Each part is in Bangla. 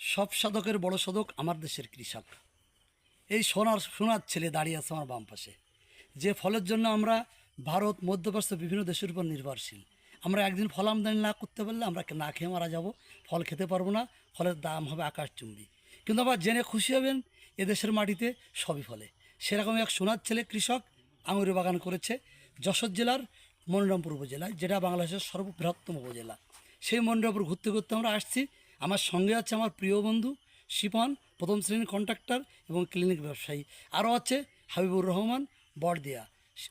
সব সাধকের বড় সাধক আমার দেশের কৃষক। এই সোনার সোনার ছেলে দাঁড়িয়ে আছে আমার বাম পাশে। যে ফলের জন্য আমরা ভারত, মধ্যপ্রাচ্য বিভিন্ন দেশের উপর নির্ভরশীল। আমরা একদিন ফল আমদানি না করতে পারলে আমরা না খেয়ে মারা যাব। ফল খেতে পারব না, ফলের দাম হবে আকাশচুম্বী কিন্তু আবার জেনে খুশি হবেন এদেশের মাটিতে সবই ফলে। সেরকম এক সোনার ছেলে কৃষক আঙুরে বাগান করেছে যশোর জেলার মনোরমপুর উপজেলায়, যেটা বাংলাদেশের সর্ববৃহত্তম উপজেলা। সেই মন্ডপর ঘুরতে ঘুরতে আমরা আসছি আমার সঙ্গে আছে আমার প্রিয় বন্ধু শিপন প্রথম শ্রেণির কন্ট্রাক্টর এবং ক্লিনিক ব্যবসায়ী। আরও আছে হাবিবুর রহমান বড়দিয়া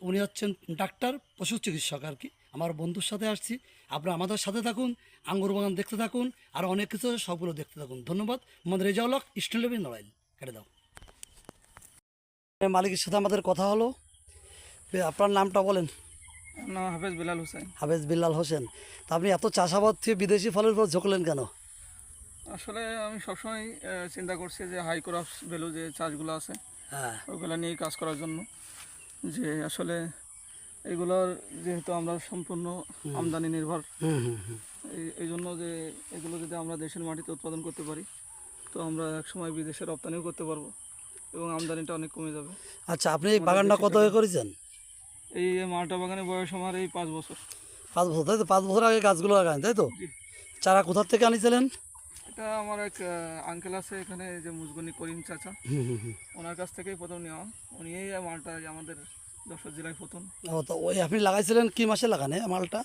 উনি হচ্ছেন ডাক্তার পশু চিকিৎসক আর কি। আমার বন্ধুর সাথে আসছি। আপনারা আমাদের সাথে থাকুন আঙ্গুর বাগান দেখতে থাকুন আর অনেক কিছু সবগুলো দেখতে থাকুন। ধন্যবাদ। আমাদের রেজাউলক স্টেলেবি নড়াইল। কেটে দাও। মালিকের সাথে আমাদের কথা হলো। আপনার নামটা বলেন। নাম হাফেজ বিলাল হোসেন। হাফেজ বিল্লাল হোসেন। তা আপনি এত চাষাবাদ থেকে বিদেশি ফলের উপর ঝুঁকলেন কেন? আসলে আমি সবসময় চিন্তা করছি যে হাই ক্রপস ভ্যালু যে চাষগুলো আছে হ্যাঁ। ওগুলো নিয়েই কাজ করার জন্য। যে আসলে এগুলোর যেহেতু আমরা সম্পূর্ণ আমদানি নির্ভর এই জন্য যে এগুলো যদি আমরা দেশের মাটিতে উৎপাদন করতে পারি তো আমরা একসময় বিদেশে রপ্তানিও করতে পারব এবং আমদানিটা অনেক কমে যাবে। আচ্ছা আপনি এই বাগানটা কত হয়ে করেছেন? এই মালটা বাগানের বয়স আমার এই পাঁচ বছর। পাঁচ বছর তাই তো? পাঁচ বছর আগে গাছগুলো লাগান তাই তো? চারা কোথার থেকে আনিছিলেন? এটা আমার এক আঙ্কেল আছে এখানে যে মুজগনি করিম চাচা। ওনার কাছ থেকেই প্রথম নেওয়া। উনি এই মালটা আমাদের যশোর জেলায় প্রথম। ও তো ওই আপনি লাগাইছিলেন কি মাসে লাগানে মালটা?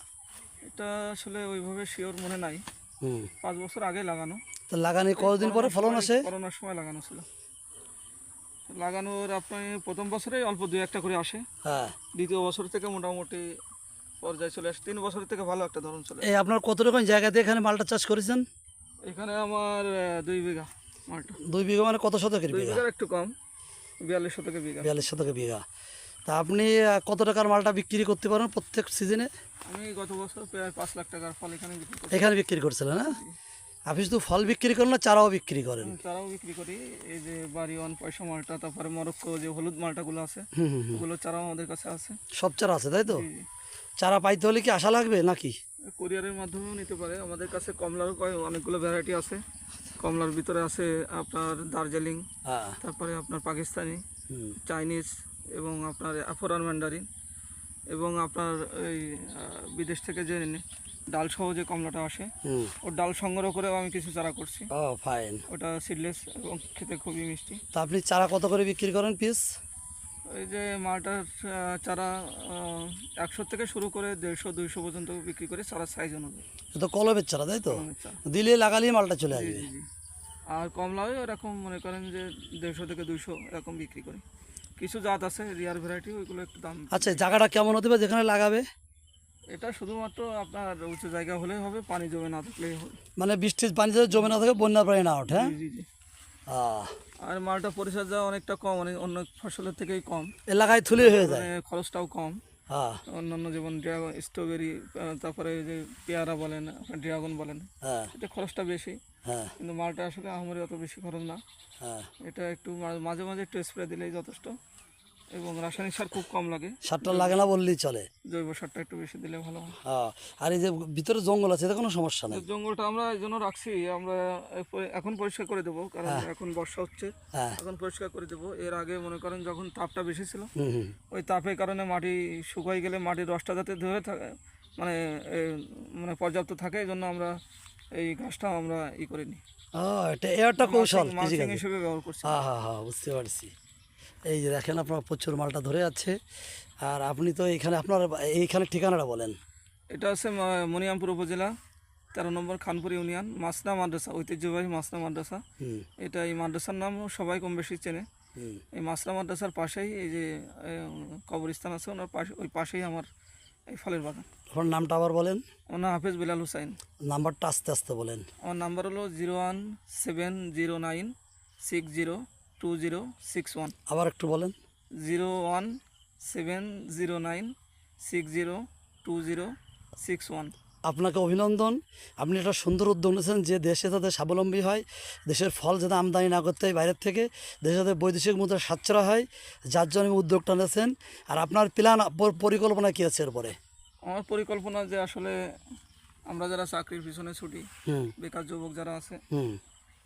এটা আসলে ওইভাবে শিওর মনে নাই। পাঁচ বছর আগে লাগানো। তো লাগানি কতদিন পরে ফলন আসে? করোনার সময় লাগানো ছিল। লাগানোর আপনি প্রথম বছরেই অল্প দুই একটা করে আসে। হ্যাঁ। দ্বিতীয় বছর থেকে মোটামুটি পর্যায়ে চলে আসে। তিন বছর থেকে ভালো একটা ধরন চলে এই আপনার কত রকম জায়গাতে এখানে মালটা চাষ করেছেন? এখানে আমার দুই বিঘা মালটা দুই বিঘা মানে কত শতকের বিঘা? একটু কম বিয়াল্লিশ শতকে বিঘা। বিয়াল্লিশ শতকের বিঘা। তা আপনি কত টাকার মালটা বিক্রি করতে পারেন প্রত্যেক সিজনে আমি গত বছর প্রায় পাঁচ লাখ টাকার ফল এখানে বিক্রি এখানে বিক্রি করছিলেন হ্যাঁ আপনি শুধু ফল বিক্রি করেন না চারাও বিক্রি করেন। চারাও বিক্রি করি। এই যে বাড়ি ওয়ান পয়সা মালটা তারপরে মরক্কো যে হলুদ মালটাগুলো আছে। ওগুলো চারাও আমাদের কাছে আছে। সব চারা আছে তাই তো। চারা পাইতে হলে কি আশা লাগবে নাকি? কোরিয়ারের মাধ্যমেও নিতে পারে। আমাদের কাছে কমলারও কয় অনেকগুলো ভ্যারাইটি আছে। কমলার ভিতরে আছে আপনার দার্জিলিং হ্যাঁ। তারপরে আপনার পাকিস্তানি চাইনিজ এবং আপনার আফরান ম্যান্ডারিন এবং আপনার এই বিদেশ থেকে যে ডাল সহ যে কমলাটা আসে হুম। ও ডাল সংগ্রহ করেও আমি কিছু চারা করছি। ও ফাইন ওটা সিডলেস এবং খেতে খুবই মিষ্টি। তা আপনি চারা কত করে বিক্রি করেন পিস এই যে মালটার চারা একশো থেকে শুরু করে দেড়শো দুইশো পর্যন্ত বিক্রি করে চারা সাইজ অনুযায়ী। তো কলমের চারা তাই তো? দিলে লাগালেই মালটা চলে আসবে। আর কমলাও এরকম মনে করেন যে দেড়শো থেকে দুইশো এরকম বিক্রি করি। কিছু জাত আছে রিয়ার ভ্যারাইটি ওইগুলো একটু দাম আচ্ছা জায়গাটা কেমন হতে পারে যেখানে লাগাবে? এটা শুধুমাত্র আপনার উঁচু জায়গা হলেই হবে পানি জমে না থাকলেই হবে। মানে বৃষ্টির পানি জমে না থাকে বন্যার পানি না ওঠে হ্যাঁ? জি জি আর মালটা পরিচর্যা অনেকটা কম অনেক অন্য ফসলের থেকেই কম। এলাকায় থুলে হয়ে যায়? মানে খরচটাও কম। হ্যাঁ। অন্যান্য যেমন ড্রাগন স্ট্রবেরি তারপরে ওই যে পেয়ারা বলেন ড্রাগন বলেন হ্যাঁ। এটা খরচটা বেশি। হ্যাঁ। কিন্তু মালটা আসলে আহামরি অত বেশি খরচ না। এটা একটু মাঝে মাঝে একটু স্প্রে দিলেই যথেষ্ট। এবং রাসায়নিক সার খুব কম লাগে। সারটা লাগে না বললেই চলে। জৈব সারটা একটু বেশি দিলে ভালো হয়। হ্যাঁ আর এই যে ভিতরে জঙ্গল আছে এতে কোনো সমস্যা নেই? জঙ্গলটা আমরা এই জন্য রাখছি আমরা এখন পরিষ্কার করে দেবো কারণ এখন বর্ষা হচ্ছে। হ্যাঁ। এখন পরিষ্কার করে দেবো। এর আগে মনে করেন যখন তাপটা বেশি ছিল ওই তাপের কারণে মাটি শুকাই গেলে মাটির রসটা যাতে ধরে থাকে মানে মানে পর্যাপ্ত থাকে এই জন্য আমরা এই গাছটা আমরা ই করে নিই। ও এটা একটা কৌশল হিসেবে ব্যবহার করছি। হ্যাঁ হ্যাঁ হ্যাঁ বুঝতে পারছি। এই যে দেখেন আপনার প্রচুর মালটা ধরে আছে আর আপনি তো এখানে আপনার এইখানে ঠিকানাটা বলেন। এটা হচ্ছে ম- মনিরামপুর উপজেলা তেরো নম্বর খানপুর ইউনিয়ন মাসনা মাদ্রাসা ঐতিহ্যবাহী মাসনা মাদ্রাসা। এটা এই মাদ্রাসার নাম সবাই কম বেশি চেনে। এই মাসনা মাদ্রাসার পাশেই এই যে কবরস্থান আছে ওনার পাশে ওই পাশেই আমার এই ফলের বাগান। ওর নামটা আবার বলেন। ওনার নাম হাফেজ বিলাল হুসাইন। নাম্বারটা আস্তে আস্তে বলেন। আমার নাম্বার হলো zero one seven zero nine six zero two zero six one আবার একটু বলেন। Zero one seven zero nine six zero two zero six one আপনাকে অভিনন্দন। আপনি একটা সুন্দর উদ্যোগ নিয়েছেন যে দেশে যাতে স্বাবলম্বী হয় দেশের ফল যাতে আমদানি না করতে হয় বাইরের থেকে দেশে যাতে বৈদেশিক মুদ্রা সাশ্রয় হয় যার জন্য উদ্যোগটা নিয়েছেন। আর আপনার প্ল্যান পরিকল্পনা কী আছে এরপরে আমার পরিকল্পনা যে আসলে আমরা যারা চাকরির পিছনে ছুটি বেকার যুবক যারা আছে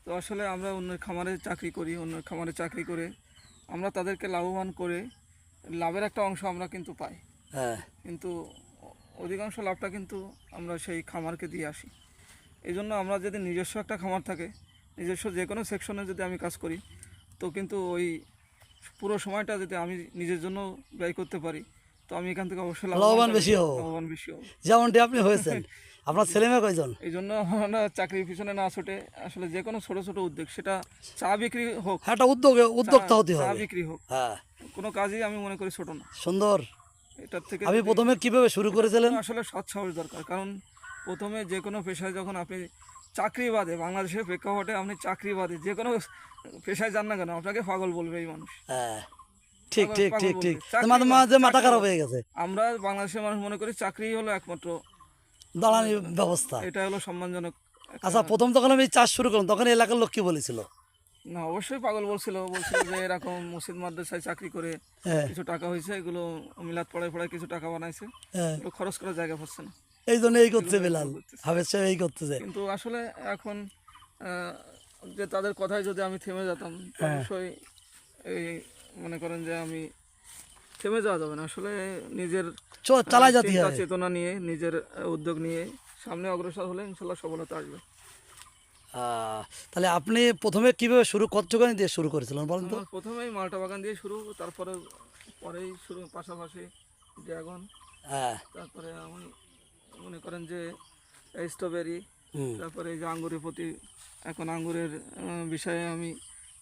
তো আসলে আমরা অন্যের খামারে চাকরি করি অন্যের খামারে চাকরি করে আমরা তাদেরকে লাভবান করে লাভের একটা অংশ আমরা কিন্তু পাই। হ্যাঁ। কিন্তু অধিকাংশ লাভটা কিন্তু আমরা সেই খামারকে দিয়ে আসি। এই জন্য আমরা যদি নিজস্ব একটা খামার থাকে নিজস্ব যে কোনো সেকশনে যদি আমি কাজ করি তো কিন্তু ওই পুরো সময়টা যদি আমি নিজের জন্য ব্যয় করতে পারি তো আমি এখান থেকে অবশ্যই লাভবান বেশি হব। লাভবান বেশি হব। যেমনটি আপনি হয়েছেন। আপনার ছেলে মেয়ে কয়জন? এই জন্য আমরা চাকরির পিছনে না ছুটে আসলে যে কোনো ছোট ছোট উদ্যোগ সেটা চা বিক্রি হোক হ্যাঁ, একটা উদ্যোগে উদ্যোক্তা চা- হতে চা হবে। বিক্রি হোক। হ্যাঁ। কোনো কাজই আমি মনে করি ছোট না। সুন্দর। এটার থেকে আমি প্রথমে কীভাবে শুরু করেছিলেন? আসলে সৎ সাহস দরকার কারণ প্রথমে যে কোনো পেশায় যখন আপনি চাকরি বাদে বাংলাদেশের প্রেক্ষাপটে আপনি চাকরি বাদে যে কোনো পেশায় যান না কেন আপনাকে পাগল বলবে এই মানুষ। হ্যাঁ। ঠিক ঠিক ঠিক ঠিক। মাঝে মাথা খারাপ হয়ে গেছে। আমরা বাংলাদেশের মানুষ মনে করি চাকরি হলো একমাত্র দাঁড়ানি ব্যবস্থা। এটা হলো সম্মানজনক আচ্ছা প্রথম যখন আমি চাষ শুরু করলাম তখন এলাকার লোক কি বলেছিল? না অবশ্যই পাগল বলছিল। বলছিল যে এরকম মসজিদ মাদ্রাসায় চাকরি করে হ্যাঁ। কিছু টাকা হয়েছে এগুলো মিলাদ পড়ায় পড়ায় কিছু টাকা বানাইছে। হ্যাঁ। এগুলো খরচ করার জায়গা পাচ্ছে না। এই জন্য এই করছে বেলাল। হাফেজ সাহেব এই করতেছে। কিন্তু আসলে এখন যে তাদের কথায় যদি আমি থেমে যেতাম হ্যাঁ। অবশ্যই এই মনে করেন যে আমি থেমে যাওয়া যাবে না। আসলে নিজের চ- চালাই আহ, যেতে চেতনা নিয়ে নিজের উদ্যোগ নিয়ে সামনে অগ্রসর হলে ইনশাল্লাহ সফলতা আসবে। তাহলে আপনি প্রথমে কীভাবে শুরু কতখানি দিয়ে শুরু করেছিলেন বলেন তো? প্রথমেই মালটা বাগান দিয়ে শুরু তারপরে পরেই শুরু পাশাপাশি ড্রাগন। হ্যাঁ। তারপরে আমি মনে করেন যে স্ট্রবেরি তারপরে এই যে আঙ্গুরের প্রতি এখন আঙ্গুরের বিষয়ে আমি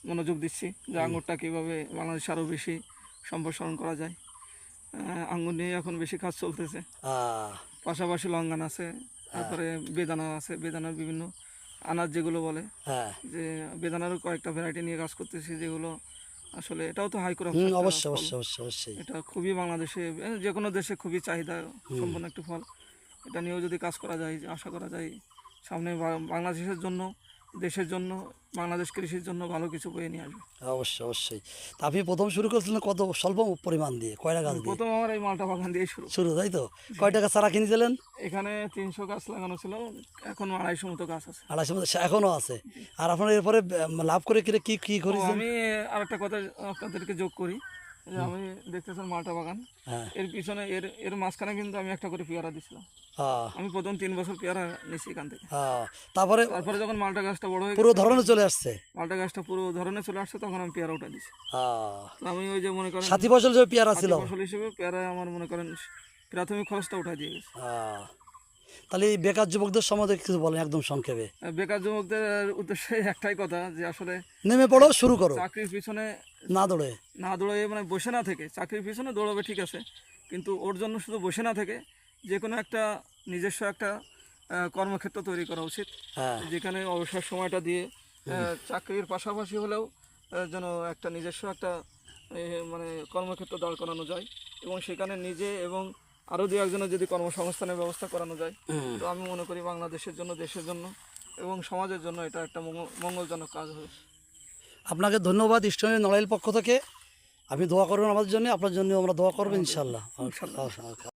মনোযোগ দিচ্ছি যে আঙ্গুরটা কীভাবে বাংলাদেশে আরও বেশি সম্প্রসারণ করা যায়। আঙ্গুর নিয়ে এখন বেশি কাজ চলতেছে। পাশাপাশি লঙ্গান আছে তারপরে বেদানা আছে বেদানার বিভিন্ন আনাজ যেগুলো বলে হ্যাঁ। যে বেদানারও কয়েকটা ভ্যারাইটি নিয়ে কাজ করতেছি যেগুলো আসলে এটাও তো হাই অবশ্যই অবশ্যই অবশ্যই অবশ্যই। এটা খুবই বাংলাদেশে যে কোনো দেশে খুবই চাহিদা সম্পন্ন একটি ফল। এটা নিয়েও যদি কাজ করা যায় আশা করা যায় সামনে বাংলাদেশের জন্য দেশের জন্য বাংলাদেশ কৃষির জন্য ভালো কিছু বয়ে নিয়ে আসবে। অবশ্যই অবশ্যই। তা আপনি প্রথম শুরু করেছিলেন কত স্বল্প পরিমাণ দিয়ে কয়টা গাছ প্রথম আমার এই মালটা বাগান দিয়ে শুরু। শুরু তাই তো? কয় টাকা চারা কিনেছিলেন? এখানে তিনশো গাছ লাগানো ছিল এখন আড়াইশো মতো গাছ আছে। আড়াইশো মতো এখনও আছে। আর আপনার এরপরে লাভ করে কিনে কি কি করেছেন? আমি আরেকটা কথা আপনাদেরকে যোগ করি আমি দেখতেছেন মালটা বাগান। হ্যাঁ। এর পিছনে এর এর মাঝখানে কিন্তু আমি একটা করে পেয়ারা দিছিলাম আমি প্রথম তিন বছর পেয়ারা নিছি এখান থেকে। তারপরে তারপরে যখন মালটা গাছটা বড় হয়ে পুরো ধরনে চলে আসছে। মালটা গাছটা পুরো চলে আসছে তখন আমি পেয়ারা উঠে দিছি। আমি ওই যে মনে করেন সাথী ফসল যে পেয়ারা ছিল। ফসল হিসেবে পেয়ারা আমার মনে করেন প্রাথমিক খরচটা উঠা দিয়ে গেছে। তাহলে এই বেকার যুবকদের সম্বন্ধে কিছু বলেন একদম সংক্ষেপে। বেকার যুবকদের উদ্দেশ্যে একটাই কথা যে আসলে নেমে পড়ো শুরু করো। চাকরির পিছনে না দৌড়ে। না দৌড়ে মানে বসে না থেকে। চাকরির পিছনে দৌড়াবে ঠিক আছে কিন্তু ওর জন্য শুধু বসে না থেকে যে কোনো একটা নিজস্ব একটা কর্মক্ষেত্র তৈরি করা উচিত। হ্যাঁ। যেখানে অবসর সময়টা দিয়ে চাকরির পাশাপাশি হলেও যেন একটা নিজস্ব একটা মানে কর্মক্ষেত্র দাঁড় করানো যায় এবং সেখানে নিজে এবং আরও দু একজনের যদি কর্মসংস্থানের ব্যবস্থা করানো যায় তো আমি মনে করি বাংলাদেশের জন্য দেশের জন্য এবং সমাজের জন্য এটা একটা মঙ্গল- মঙ্গলজনক কাজ হবে আপনাকে ধন্যবাদ ইস্টনের নড়াইল পক্ষ থেকে। আপনি দোয়া করবেন আমাদের জন্য আপনার জন্য আমরা দোয়া করব ইনশাল্লাহ।